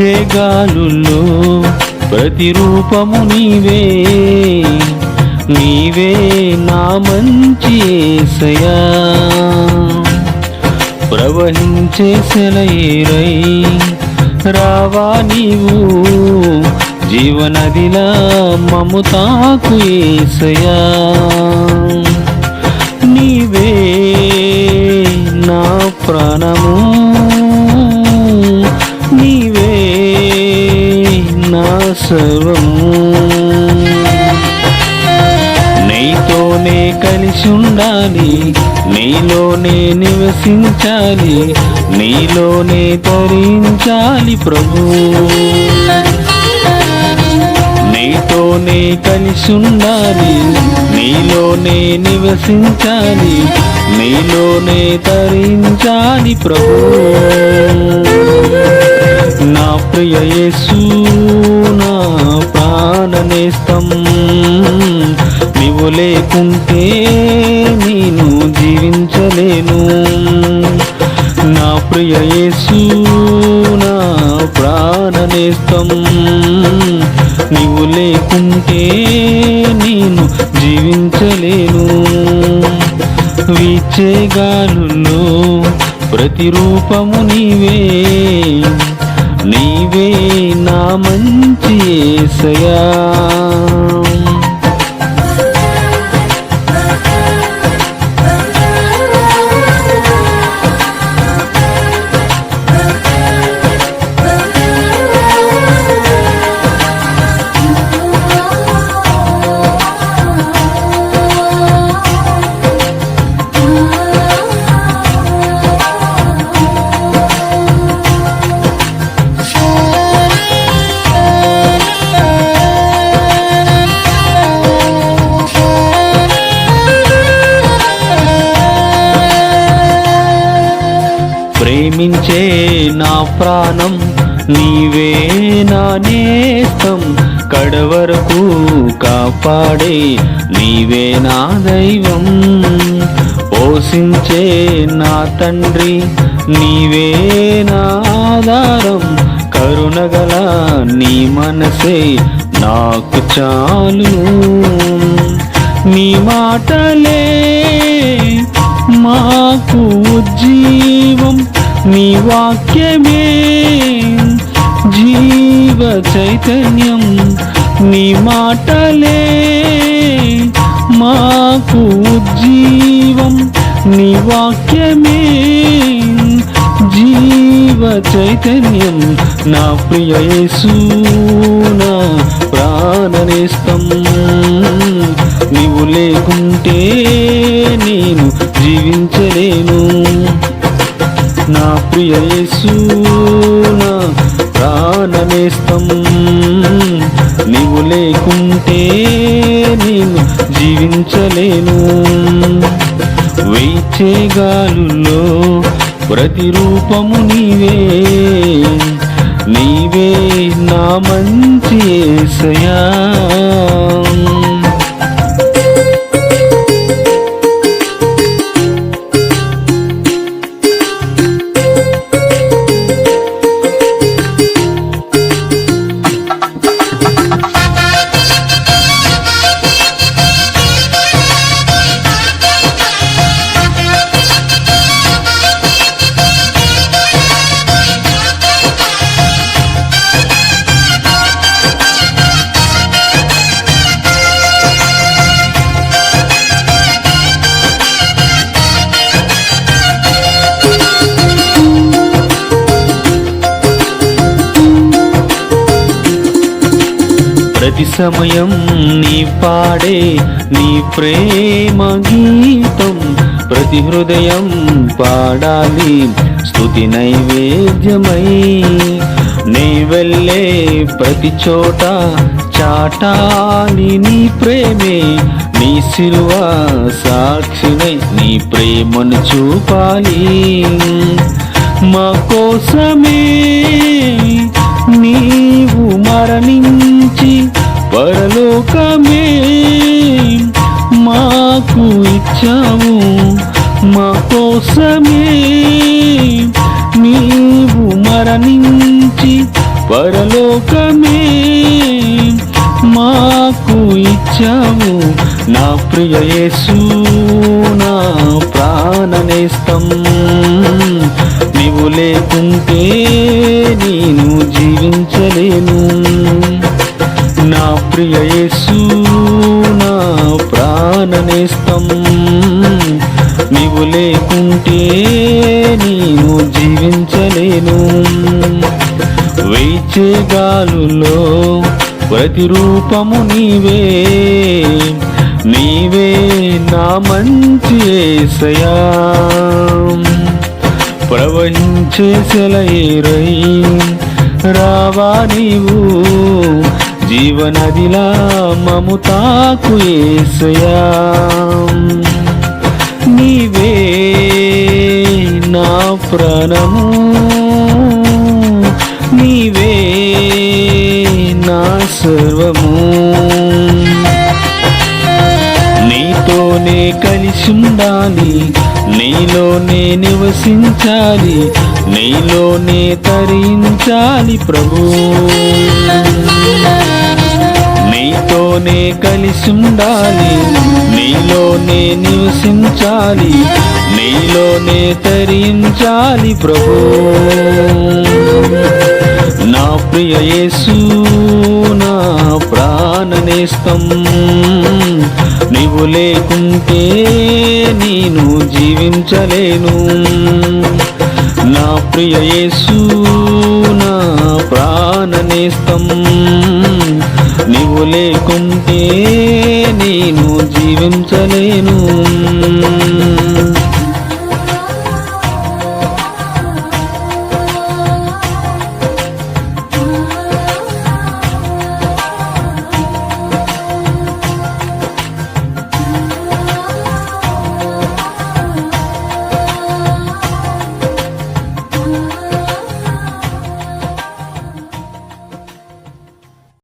వీచే గాలుల్లో ప్రతిరూపము నీవే. నీవే నా మంచి ఏసయా ప్రవహించే సెలయేరై రావా నీవు. జీవనదిలా మముతాకు ఏసయా నీవే నా ప్రాణము. నా సర్వము నీతోనే కలిసి ఉండాలి నీలోనే నివసించాలి నీలోనే తరించాలి ప్రభు. నీతోనే కలిసి ఉండాలి నీలోనే నివసించాలి నీలోనే తరించాలి ప్రభు. నా ప్రియ యేసు నేస్తం నీవు లేకుంటే నేను జీవించలేను. నా ప్రియ యేసు నా ప్రాణనేస్తం నీవు లేకుంటే నేను జీవించలేను. వీచే గాలుల్లో ప్రతిరూపము నీవే. ఏసయా ప్రేమించే నా ప్రాణం నీవే నా నేస్తం. కడవరకు కాపాడే నీవే నా దైవం. పోషించే నా తండ్రి నీవే నా ఆధారం. కరుణగల నీ మనసే నాకు చాలు. నీ మాటలే మాకు జీవం. నీ వాక్యమే జీవ చైతన్యం. నీ మాటలే మాకు జీవం నీ వాక్యమే జీవ చైతన్యం. నా ప్రియ యేసు నా ప్రాణనేస్తం నీవు లేకుంటే నేను జీవించలేను. నా ప్రియసు యేసు నా ప్రాణనేస్తం నీవు లేకుంటే నేను జీవించలేను. వేచే గాలుల్లో ప్రతిరూపము నీవే. నీవే నా మంచి సయా ప్రతి సమయం నీ పాడే నీ ప్రేమ గీతం ప్రతి హృదయం పాడాలి. స్థుతి నైవేద్యమై నీ వెళ్ళే ప్రతి చోట చాటాలి నీ ప్రేమే నీ సిలువ సాక్షినై నీ ప్రేమను చూపాలి. మా కోసమే నీ లోకమే మాకు ఇచ్చావు మా కోసమే నీవు మరణించి పరలోకమే మాకు ఇచ్చావు. నా ప్రియ నా ప్రాణనేస్తం నీవు లేకుంటే నేను జీవించలేను. నా నా ప్రాణనేస్తం నీవు లేకుంటే నేను జీవించలేను. వేచే గాలులో ప్రతిరూపము నీవే. నీవే నా మంచి ఏసయా. ప్రవహించే సెలయేరై రావా నీవు. జీవనదిలా మముతాకు ఏసయా. నీవే నా ప్రాణము. నీవే నా సర్వము. నీతోనే కలిసి ఉండాలి నీలోనే నివసించాలి నీలోనే తరించాలి ప్రభు. కలిసుండాలి. కలిసి ఉండాలి నీలోనే నివసించాలి. నీలోనే తరించాలి ప్రభు. నా ప్రియ యేసు నా ప్రాణనేస్తం నీవు లేకుంటే నేను జీవించలేను. నా ప్రియ యేసు నా ప్రాణనేస్తం నువ్వు లేకుంటే నేను జీవించలేను.